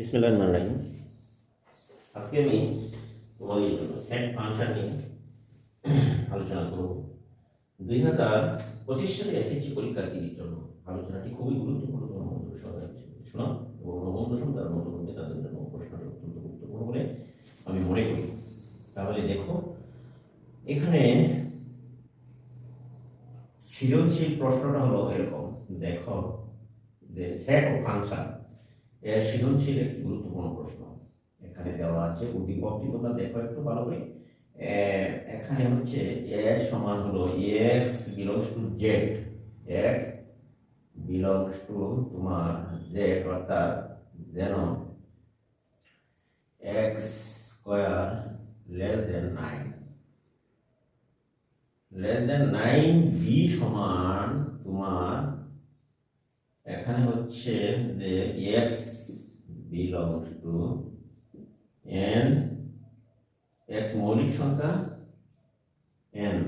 বিসমিল্লাহ রহমান রাহিম আজকে আমি তোমাদের জন্য সেট ফাংশন নিয়ে আলোচনা করব। দুই হাজার পঁচিশ সালে এসএসসি পরীক্ষার্থীদের জন্য আলোচনাটি খুবই গুরুত্বপূর্ণ শোনা। এবং নবম দশম তার নতুন তাদের জন্য প্রশ্নটি অত্যন্ত গুরুত্বপূর্ণ বলে আমি মনে করি। তাহলে দেখো, এখানে সৃজনশীল প্রশ্নটা হলো এরকম। দেখো যে সেট ও ফাংশন সৃজনশীল একটি গুরুত্বপূর্ণ প্রশ্ন। এখানে দেওয়া আছে উদ্দীপকটি তোমরা দেখো একটু ভালো করে এখানে হচ্ছে এস সমান হলো x belongs to z. X belongs to তোমার জেড, অর্থাৎ যেন x square less than nine. Less than nine B সমান তোমার এখানে হচ্ছে যে x belongs to N x মৌলিক সংখ্যা এন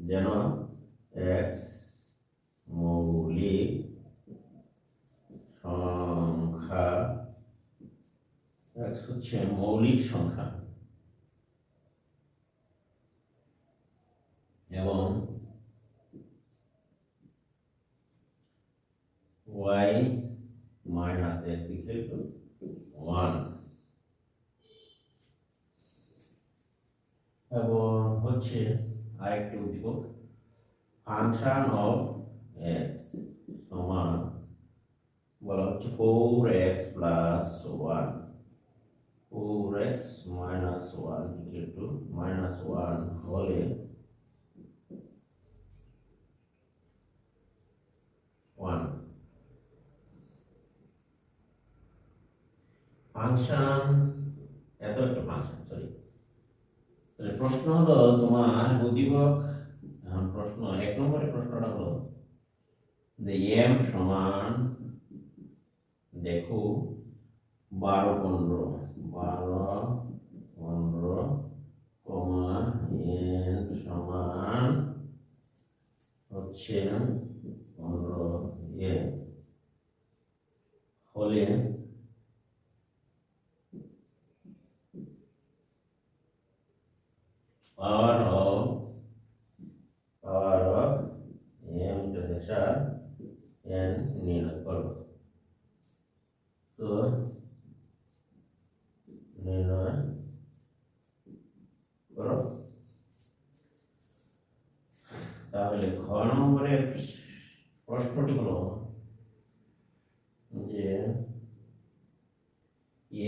যেন এক্স মৌলিক সংখ্যা এক্স হচ্ছে মৌলিক সংখ্যা এবং y minus x equal to 1 এবং হচ্ছে আরেকটি উদ্দীপক ফাংশন অফ এক্স সমান, বলা হচ্ছে four x plus one four x minus one equal to minus one হলে ওয়ান ফাংশন, এত একটা ফাংশন সরি তাহলে প্রশ্ন হলো তোমার উদ্দীপক প্রশ্ন, এক নম্বরের প্রশ্নটা হলো যে এম সমান, দেখো, বারো পনেরো বারো পনেরো কমা এন সমান হচ্ছে পনেরো, এ, হলে power of power of m intersection n নির্ণয় করো তো নির্ণয় করো তাহলে খ নম্বরের প্রশ্নটি হলো যে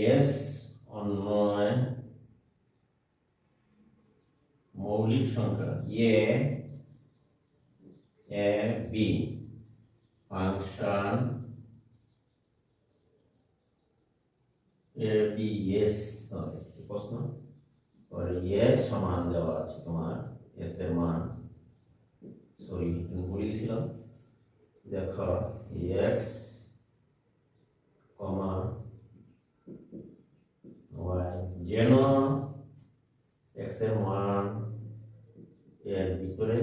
এস অন্যয় মৌলিক সংখ্যা A A B function A B S প্রশ্ন পরে এস সমান দেওয়া আছে তোমার এস এর মান সরি ভুলে গেছিলাম দেখো এক্স কমা ওয়াই যেন এক্সের মান এর ভিতরে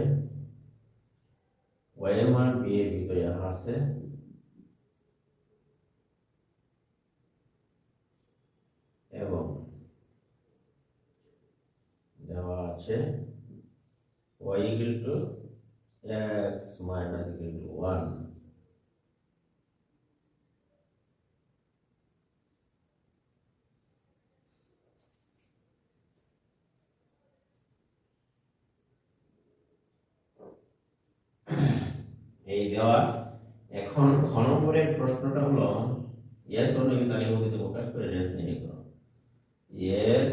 ওয়াই এর মান বি এর ভিতরে আছে। এবং দেওয়া আছে y equal to x minus equal to one এই দেওয়া। এখন ঘ প্রশ্নটা হলো ইয়েস অন্যকে তালিকাভুক্তিতে প্রকাশ করে রেস নিয়ে করো। ইয়েস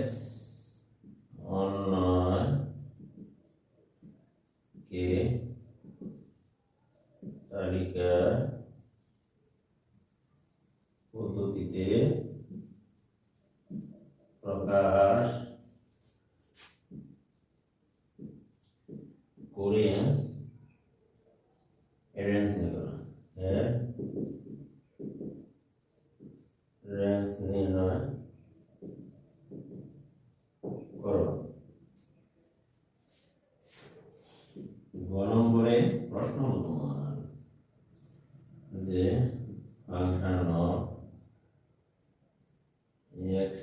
অন্য কে তালিকা পদ্ধতিতে প্রকাশ করে রেঞ্জ নির্ণয় এর রেঞ্জ নির্ণয় করো গ নম্বরে প্রশ্ন হলো তোমার যে function of x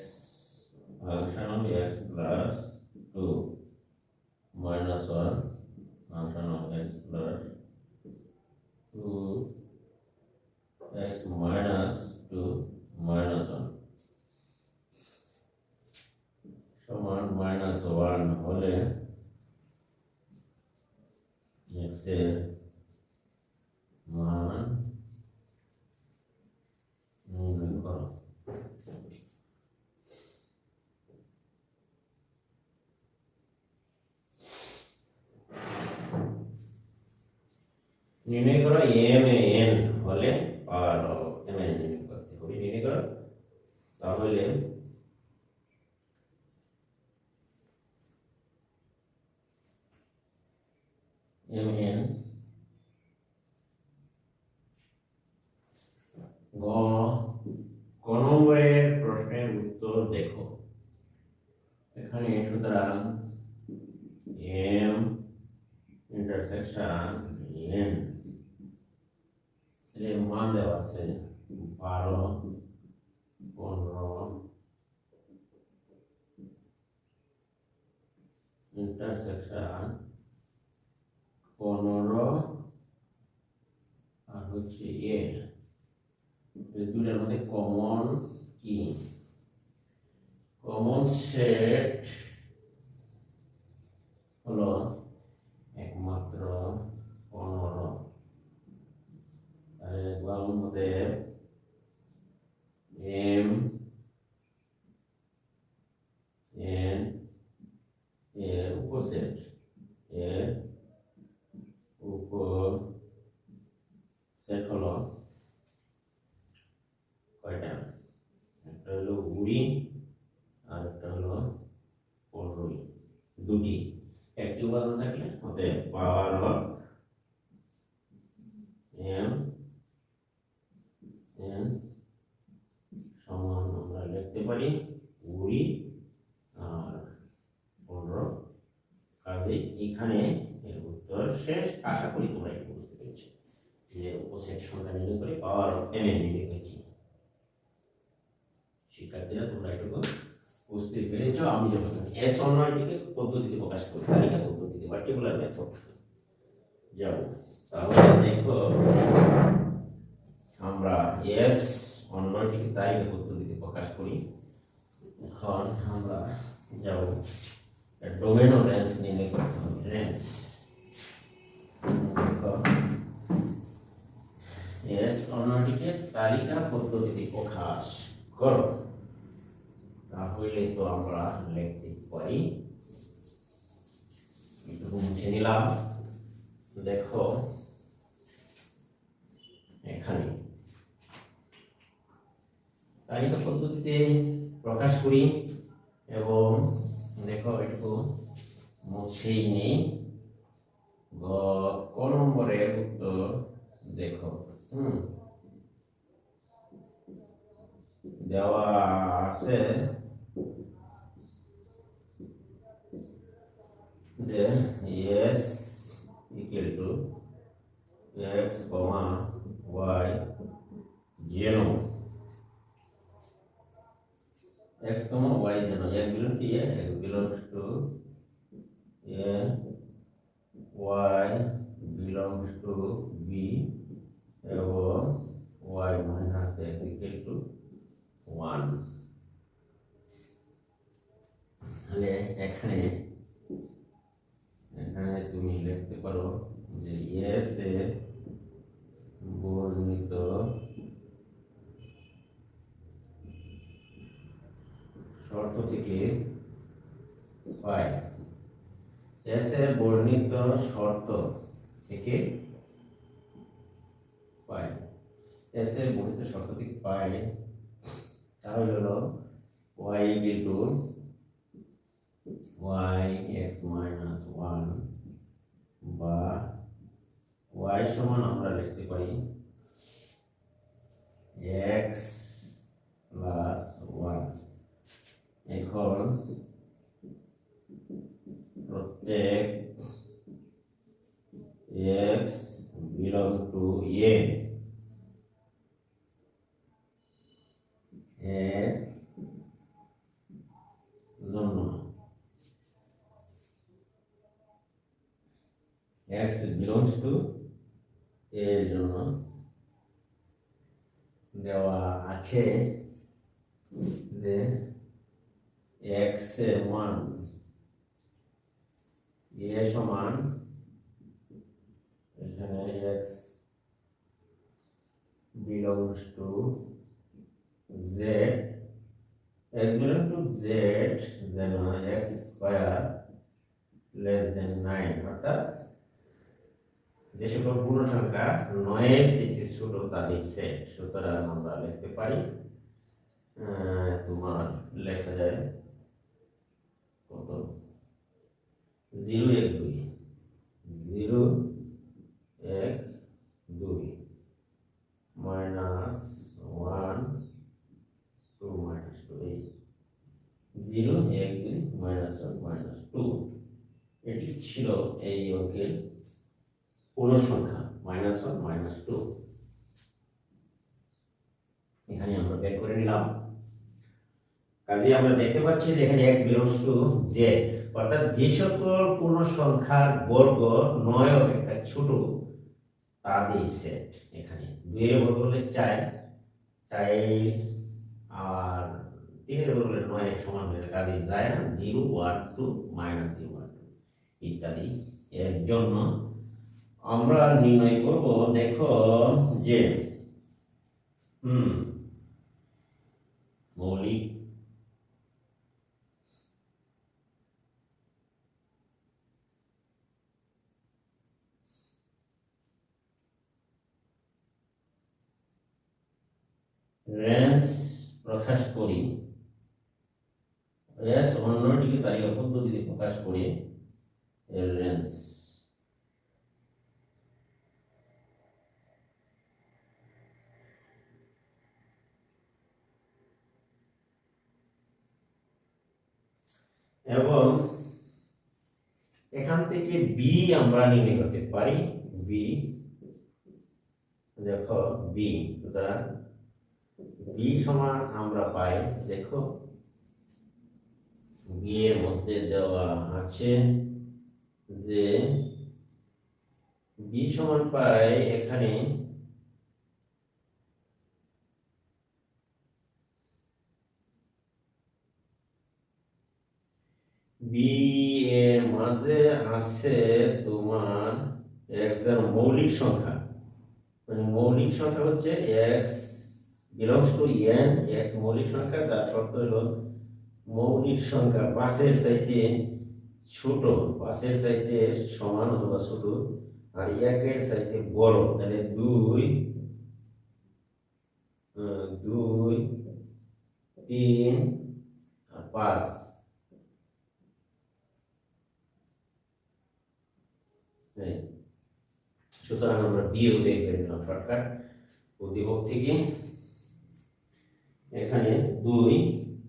function of x plus 2 minus 1 function of x plus 2 x minus 2 minus 1 সমান মাইনাস ওয়ান হলে x এর মান নির্ণয় করো নির্ণয় করো এম এ এন হলে power concept power M N শিক্ষার্থীরা, তোমরা এটুকু বুঝতে পেরেছ, আমি যখন এস অন্যটিকে পদ্ধতিতে প্রকাশ করি, তালিকা পদ্ধতিতে পার্টিকুলার মেথড যাও, তাহলে দেখো, আমরা এস অন্যটিকে তালিকা পদ্ধতিতে প্রকাশ করি। এখন আমরা যাব ডোমেন ও রেঞ্জ নির্ণয় করতে দেখো এস অন্যটিকে তালিকা পদ্ধতিতে প্রকাশ করো। তাহলে তো আমরা লিখতে পারি। এটুকু মুছে নিলাম দেখো, এখানে তালিকা পদ্ধতিতে প্রকাশ করি এবং দেখো এটুকু মুছেই নেই। গ ক নম্বরের উত্তর দেখো হুম দেওয়া আছে যে S equal to x comma y যেন এক্স কমা ওয়াই যেন এক বিলং কি এক belongs to A y belongs to B এবং y minus x equal to one তাহলে এখানে এখানে তুমি লিখতে পারো যে এস এ বর্ণিত শর্ত থেকে পাই এস বর্ণিত শর্ত থেকে পাই এস বর্ণিত শর্ত থেকে পাই তাহলে হলো y equal to y x minus 1 বা y সমান আমরা লিখতে পারি x প্লাস 1 এখন প্রত্যেক x belong to a এর জন্য x belongs to a এর জন্য দেওয়া আছে যে x এর মান এ সমান এখানে x belongs to z x belongs to z then uh, x square less than 9 অর্থাৎ যে সকল পূর্ণ সংখ্যা নয়ের চেয়ে ছোট তাদের সেট সুতরাং আমরা লিখতে পারি তোমার লেখা যায় কত? জিরো এক দুই, জিরো এক দুই, minus one two minus two, এই জিরো এক দুই মাইনাস ওয়ান মাইনাস টু, এটি ছিল এই অঙ্কের সংখ্যা, মাইনাস ওয়ান মাইনাস টু। এখানে আমরা বের করে নিলাম। কাজে আমরা দেখতে পাচ্ছি যে এখানে এক বিলংস জেড অর্থাৎ যে সকল পূর্ণ সংখ্যার বর্গ নয় অপেক্ষা ছোট তাদের সেট এখানে। দুইয়ের বদলে চার চার আর তিনের বদলে নয় সমান হয়ে কাজে যায় না, zero, one, two, minus zero, one, two, ইত্যাদি এর জন্য আমরা নির্ণয় করব, দেখো যে, হুম, মৌলিক রেঞ্জ প্রকাশ করি। এস অন্যটিকে তালিকা পদ্ধতিতে প্রকাশ করে রেঞ্জ। এবং এখান থেকে বি আমরা নির্ণয় করতে পারি। বি দেখো বি সুতরাং বি সমান আমরা পাই, দেখো। বি এর মধ্যে দেওয়া আছে যে বি সমান পাই এখানে বি এর মাঝে আছে তোমার একজন মৌলিক সংখ্যা। মানে মৌলিক সংখ্যা হচ্ছে x belongs to N x মৌলিক সংখ্যা যার শর্ত হলো মৌলিক সংখ্যা পাশের চাইতে ছোট, পাশের চাইতে সমান অথবা ছোট, আর একের চাইতে বড়। তাহলে দুই দুই, তিন, আর পাঁচ। এই। সুতরাং আমরা বিও নিলাম শর্টকাট উদ্দীপক থেকে। এখানে দুই,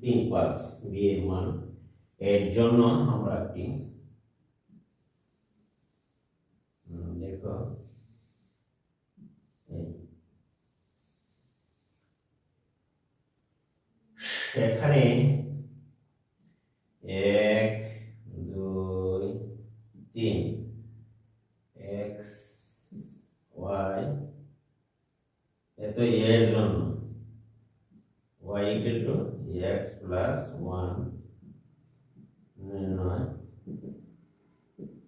তিন, পাঁচ বিয়ের মান এর জন্য আমরা একটি দেখো। এখানে এক, দুই, তিন, এক্স, ওয়াই, এত এর জন্য equal to x plus 1 নির্ণয়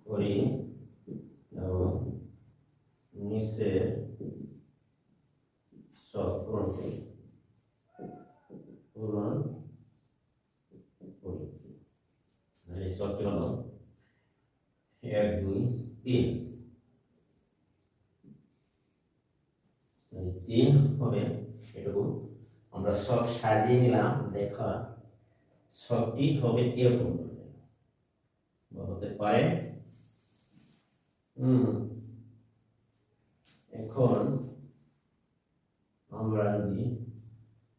করি এবং নিচে সব পূরণ করি পূরণ করি তাহলে সবটি হলো এক দুই তিন এই তিন হবে এটুকু আমরা সব সাজিয়ে নিলাম, দেখা সবটি হবে এরকম। হতে পারে, হুম, এখন আমরা যদি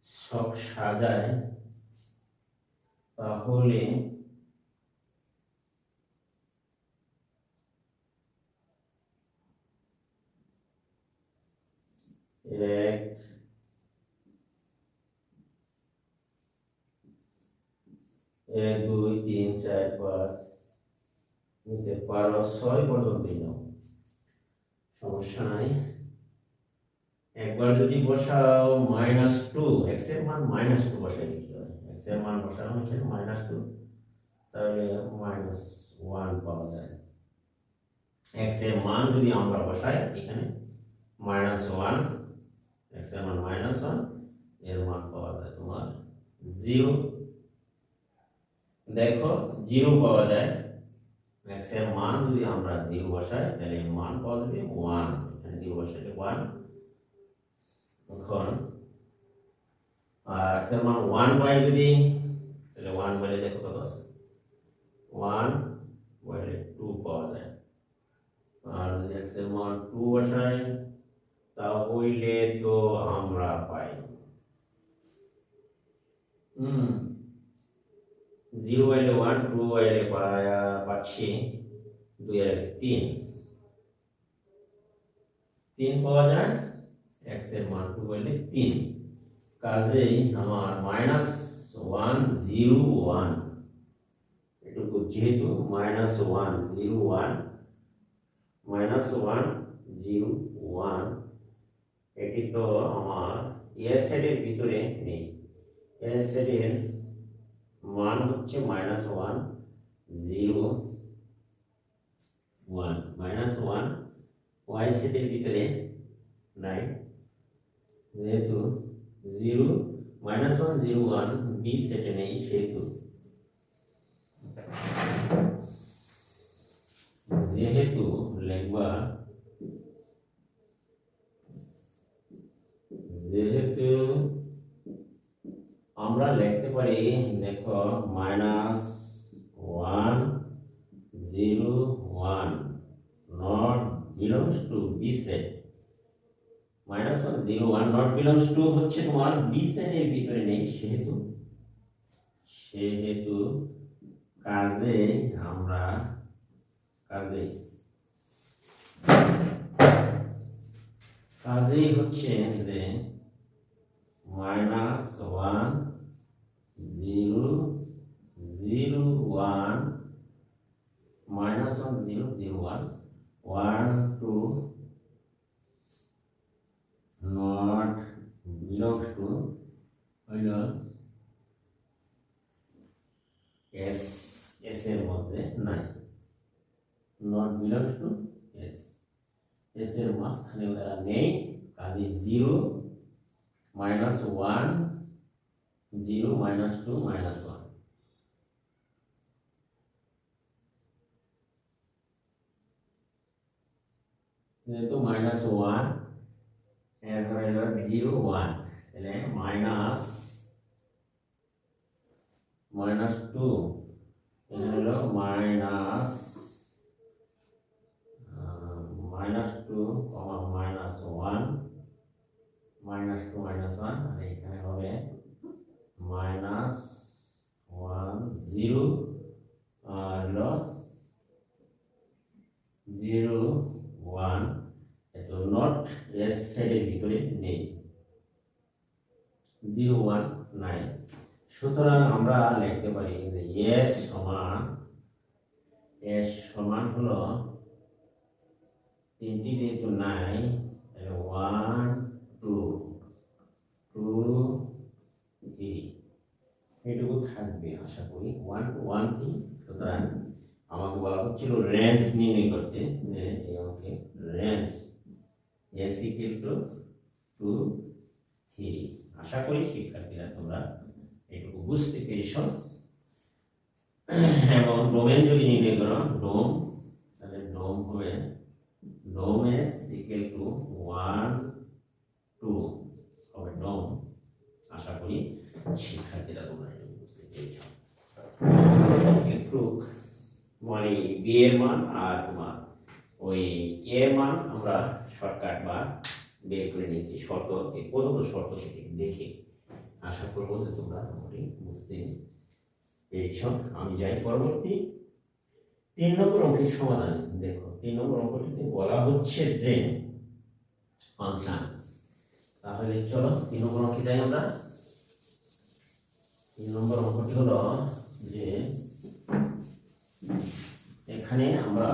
সব সাজাই, তাহলে এক এক, দুই, তিন, চার, পাঁচ নিতে পারো ছয় পর্যন্তই নাও। সমস্যা নাই। একবার যদি বসাও মাইনাস টু এক্সের মান মাইনাস টু বসাইলে কি হয়? এক্সের মান বসানো এখানে মাইনাস টু তাহলে মাইনাস ওয়ান পাওয়া যায়। এক্সের মান যদি আমরা বসাই এখানে মাইনাস ওয়ান এক্সের মান মাইনাস ওয়ানের মান পাওয়া যায় তোমার জিরো দেখো, জিরো পাওয়া যায়। এর মান যদি আমরা জিরো বসাই, তাহলে মান পাওয়া যাবে ওয়ান। এখানে জিরো বসাইলে ওয়ান। এখন আর এক্সের মান ওয়ান বাই যদি, তাহলে ওয়ান বাইলে দেখো কত আছে? ওয়ান বাইলে টু পাওয়া যায়। আর যদি এক্সের মান টু বসাই, তাহলে তো আমরা পাই হুম জিরো বাইলে ওয়ান টু বাইলে পাচ্ছি দুই এক তিন। তিন পাওয়া যায় এক্সের মান টু বাইলে তিন। কাজেই আমার মাইনাস ওয়ান জিরো ওয়ান এটুকু যেহেতু minus one zero one minus one zero one এটি তো আমার এস সেটের ভিতরে নেই। এস সেটের মান হচ্ছে minus one zero one minus one Y সেটের ভিতরে নাই যেহেতু zero minus one zero one B সেটে নেই সেহেতু যেহেতু লেখবা যেহেতু আমরা লিখতে পারি, দেখো minus one zero one not belongs to B set minus one zero one not belongs to হচ্ছে তোমার বি সেটের ভিতরে নেই, সেহেতু সেহেতু কাজে আমরা, কাজে, কাজেই হচ্ছে যে minus one zero zero one, minus one, zero zero one one two not belongs to হইল এস এস এর মধ্যে নাই। Not belongs to S. S এর মাঝখানে ওরা নেই, কাজে zero, minus one zero minus two minus one যেহেতু মাইনাস ওয়ান এরপরে হলো জিরো ওয়ান তাহলে মাইনাস মাইনাস টু এখানে হলো minus minus two comma minus one minus two minus one আর এখানে হবে মাইনাস ওয়ান জিরো হলো জিরো ওয়ান। এত নট এস সাইডের ভিতরে নেই। জিরো ওয়ান নাইন সুতরাং আমরা লিখতে পারি যে এস সমান এস সমান হলো তিনটি যেহেতু নাই ওয়ান টু টু এটুকু থাকবে, আশা করি। ওয়ান টু ওয়ান থ্রি সুতরাং আমাকে বলা হচ্ছিল রেঞ্জ নির্ণয় করতে। যে আমাকে range S equal to two three আশা করি শিক্ষার্থীরা তোমরা এটুকু বুঝতে পেরেছ। এবং ডোমেন যদি নির্ণয় করো ডোম তাহলে ডোম হবে dom S equal to one two হবে ডোম আশা করি শিক্ষার্থীরা তোমরা বুঝতে পেরেছ একটু মানে বি এর মান আর তোমার ওই এ মান আমরা শর্টকাট বা বের করে নিয়েছি শর্ত প্রদত্ত শর্ত থেকে দেখে আশা করব যে তোমরা মোটামুটি বুঝতে পেরেছ আমি যাই পরবর্তী তিন নম্বর অঙ্কের সমাধান, দেখো, তিন নম্বর অঙ্কটিতে বলা হচ্ছে যে, ফাংশন। তাহলে চলো, তিন নম্বর অঙ্কে আমরা। তিন নম্বর অঙ্কটি হলো যে এখানে আমরা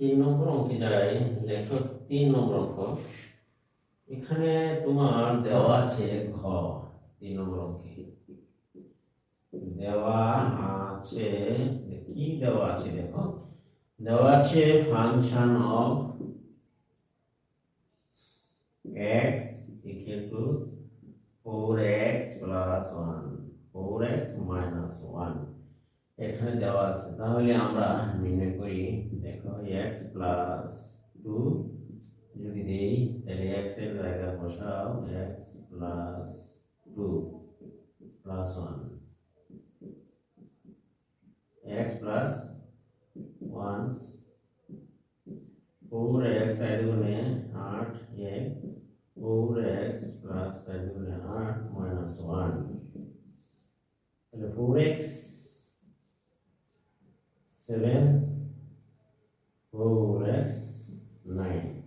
তিন নম্বর অঙ্কে যাই, লেখো তিন নম্বর অঙ্ক। এখানে তোমার দেওয়া আছে ঘ, তিন নম্বর অঙ্কে। দেওয়া আছে, কি দেওয়া আছে দেখো? দেওয়া আছে function of x equal to four x plus one four x minus one एखे जावा मन करी देखो एक्स प्लस टू जो दी एक्स जगह बसाओ x plus two plus one x plus one four x आठ एक 4 x plus 8 minus 1 তাহলে 4 x 7 4 x 9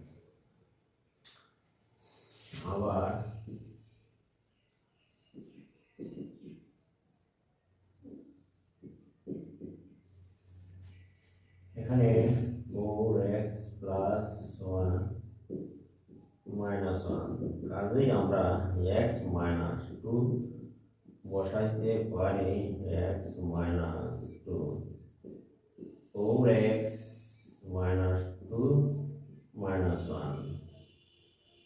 আবার এখানে 4 আমরা এক্স মাইনাস টু বসাইতে পারি x minus two four x minus two minus one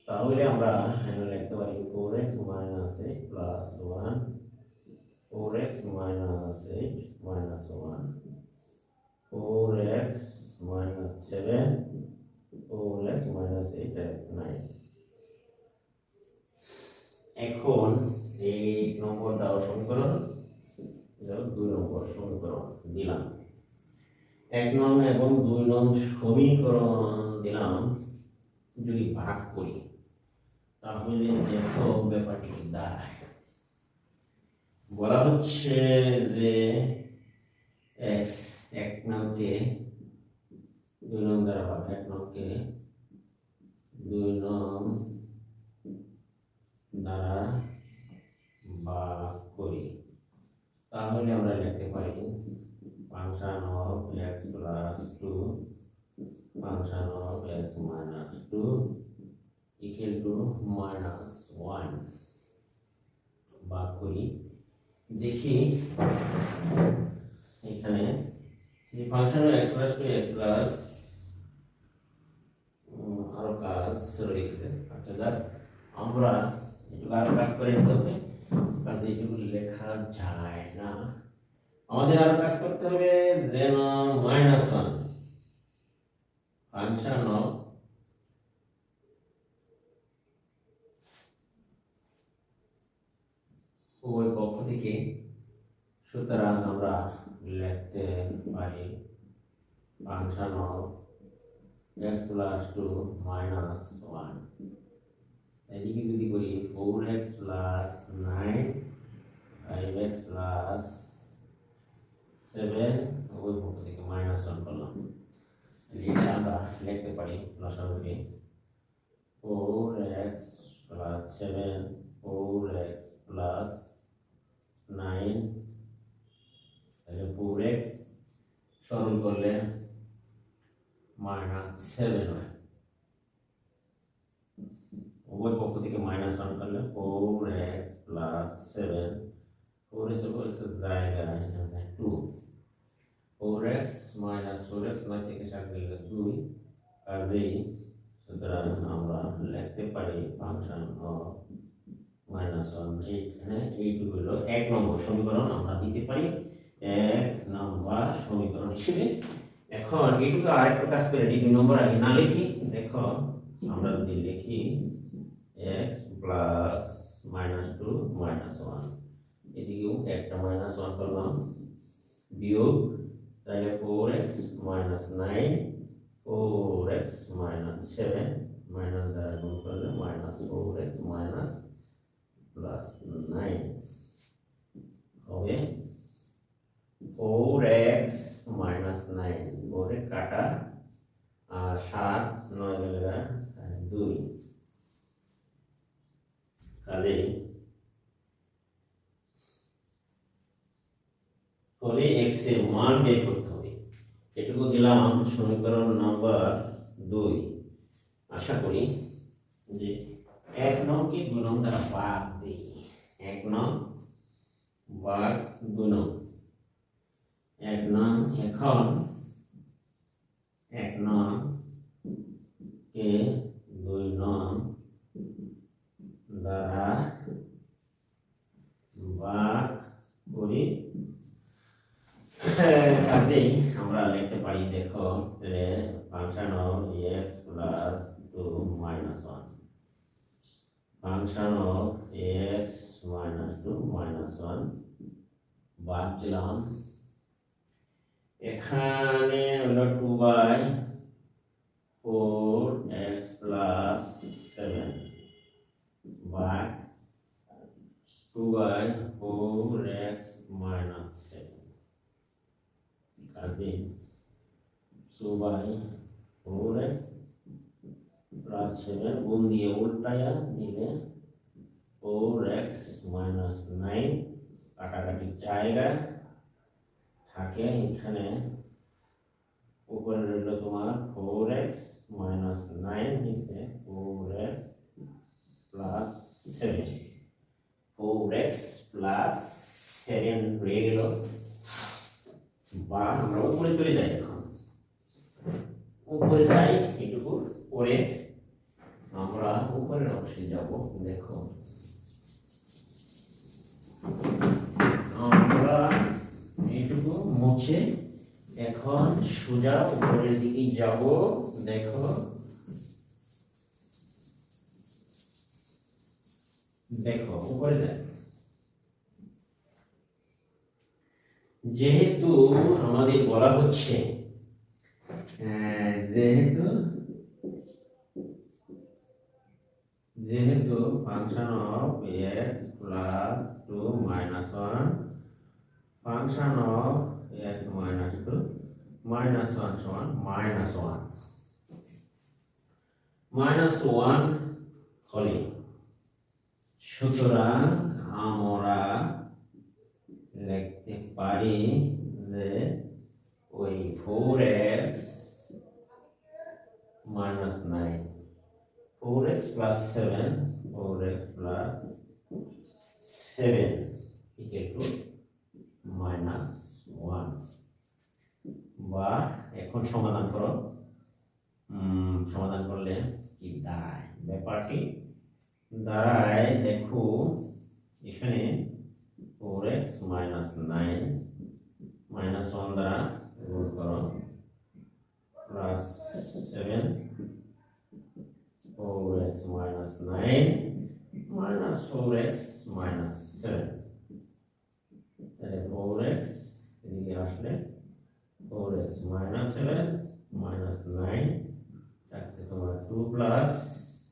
তাহলে আমরা এখানে লিখতে পারি four x minus eight plus one four x minus eight minus one four x minus seven four x minus eight nine এখন এই নম্বর দেওয়া সমীকরণ দুই নম্বর সমীকরণ দিলাম। এক নং এবং দুই নং সমীকরণ দিলাম, যদি ভাগ করি, তাহলে দেখো ব্যাপারটি দাঁড়ায়। বলা হচ্ছে যে এক্স এক নংকে দুই নং দ্বারা ভাগ, এক নংকে দুই নং দ্বারা ভাগ করি। তাহলে আমরা লিখতে পারি function of x plus two, function of x minus two equal to minus one. ভাগ করি। দেখি এখানে যে function x plus two, x plus আরও কাজ রয়ে গেছে। আচ্ছা আমরা একটু কাজ করে নিতে হবে। কাজে এটুকু লেখা যায় না। আমাদের আরও কাজ করতে হবে যেন মাইনাস ওয়ান ফাংশন অফ উভয় পক্ষ থেকে সুতরাং আমরা লিখতে পারি function of two minus one এদিকে যদি করি four x plus nine five x plus seven ওই থেকে মাইনাস ওয়ান করলাম। এটা আমরা লিখতে পারি লসাগুকে four x plus seven four x plus nine তাহলে ফোর এক্স সরল করলে মাইনাস সেভেন হয়। উভয় পক্ষ থেকে মাইনাস ওয়ান করলে four x plus seven four x four এক্সের জায়গায় এখানে two four x minus four x নয় থেকে সাত গেলে দুই কাজেই সুতরাং আমরা লিখতে পারি ফাংশন অফ মাইনাস ওয়ান এইখানে এইটুকু হলো এক নম্বর সমীকরণ আমরা দিতে পারি এক নম্বর সমীকরণ হিসেবে। এখন এইটুকু আরেকটু কাজ করে দিই দুই নম্বর আগে না লিখি দেখো আমরা যদি লিখি x plus minus two minus one এদিকেও একটা মাইনাস ওয়ান করলাম। বিয়োগ তাহলে four x minus nine four x minus seven minus দ্বারা গুণ করলে minus four x minus plus nine হবে ফোর এক্স মাইনাস নাইন ফোরে কাটা, আর সাত নয় গেলে দুই। কাজে ফলে এক্সের মান বের করতে হবে। এটুকু দিলাম সমীকরণ নাম্বার দুই। আশা করি যে এক নংকে দুই নং দ্বারা বাদ দিই। এক নং বাদ দুই নং। এক নং এখন এক নং কে দুই নং দ্বারা ভাগ করি। কাজেই আমরা লিখতে পারি, দেখো function of x plus two minus one. Function of x minus two minus one বাদ দিলাম। এখানে হলো two by four x plus seven. By two by four x minus seven কাজে two by four x plus seven গুণ দিয়ে উল্টায়া নিলে four x minus nine কাটাকাটি জায়গা থাকে এখানে উপরে রইল তোমার ফোর এক্স মাইনাস নাইন নিচে four x plus seven four x plus seven গেল। বা আমরা উপরে চলে যাই এখন। উপরে যাই এটুকু পরে আমরা উপরের অংশে যাব, দেখো। আমরা এইটুকু মুছে এখন সোজা উপরের দিকে যাব, দেখো। দেখো, উপরে দেখ। যেহেতু আমাদের বলা হচ্ছে যেহেতু যেহেতু function of x plus two minus one function of x minus two minus one সমান মাইনাস ওয়ান মাইনাস ওয়ান হলে সুতরাং আমরা লিখতে পারি যে ওই four x minus nine four x plus seven four x plus seven equal to minus one বা এখন সমাধান করো। সমাধান করলে কি দাঁড়ায়? ব্যাপারটি দাঁড়ায়, দেখো, এখানে four x minus nine minus one দ্বারা গুণ করো plus seven four x minus nine minus four x minus seven four x এদিকে আসলে four x minus seven minus nine থাকছে তোমার two plus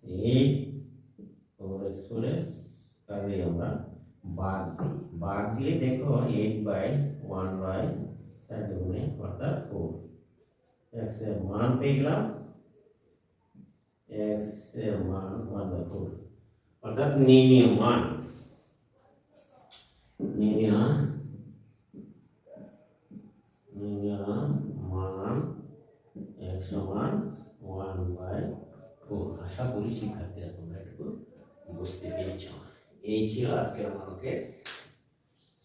eight four x four x কাজে আমরা বাদ দিই বাদ দিয়ে দেখো এইট বাই ওয়ান বাই চার দুগুণে অর্থাৎ ফোর এক্সের মান পেয়ে গেলাম এক্সের মান ওয়ান বাই ফোর অর্থাৎ নির্ণীয় মান নির্ণীয় নির্ণীয় মান এক সমান ওয়ান বাই ফোর আশা করি শিক্ষার্থীরা তোমরা একটু বুঝতে পেরেছ এই ছিল আজকের আমাদের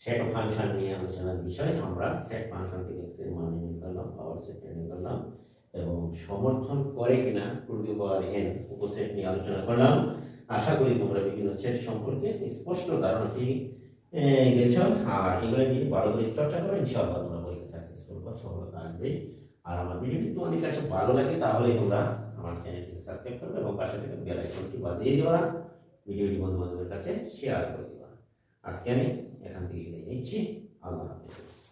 সেট ফাংশন নিয়ে আলোচনার বিষয়। আমরা সেট ফাংশন থেকে এক্স মান নির্ণয় করলাম পাওয়ার সেট নির্ণয় করলাম এবং সমর্থন করে কিনা টু পাওয়ার এন উপসেট নিয়ে আলোচনা করলাম। আশা করি তোমরা বিভিন্ন সেট সম্পর্কে স্পষ্ট ধারণা পেয়ে গেছো। আর এগুলো নিয়ে ভালো করে চর্চা করো, ইনশাআল্লাহ তোমরা পরীক্ষা সাকসেসফুল বা সফলতা আসবে। আর আমার ভিডিওটি তোমাদের কাছে ভালো লাগে তাহলে তোমরা আমার চ্যানেলটিকে সাবস্ক্রাইব করবে এবং পাশে থেকে বেল আইকনটি বাজিয়ে দেবা। ভিডিওটি বন্ধু বান্ধবের কাছে শেয়ার করে দেবা। আজকে আমি এখান থেকে বিদায় নিচ্ছি। আল্লাহ হাফেজ।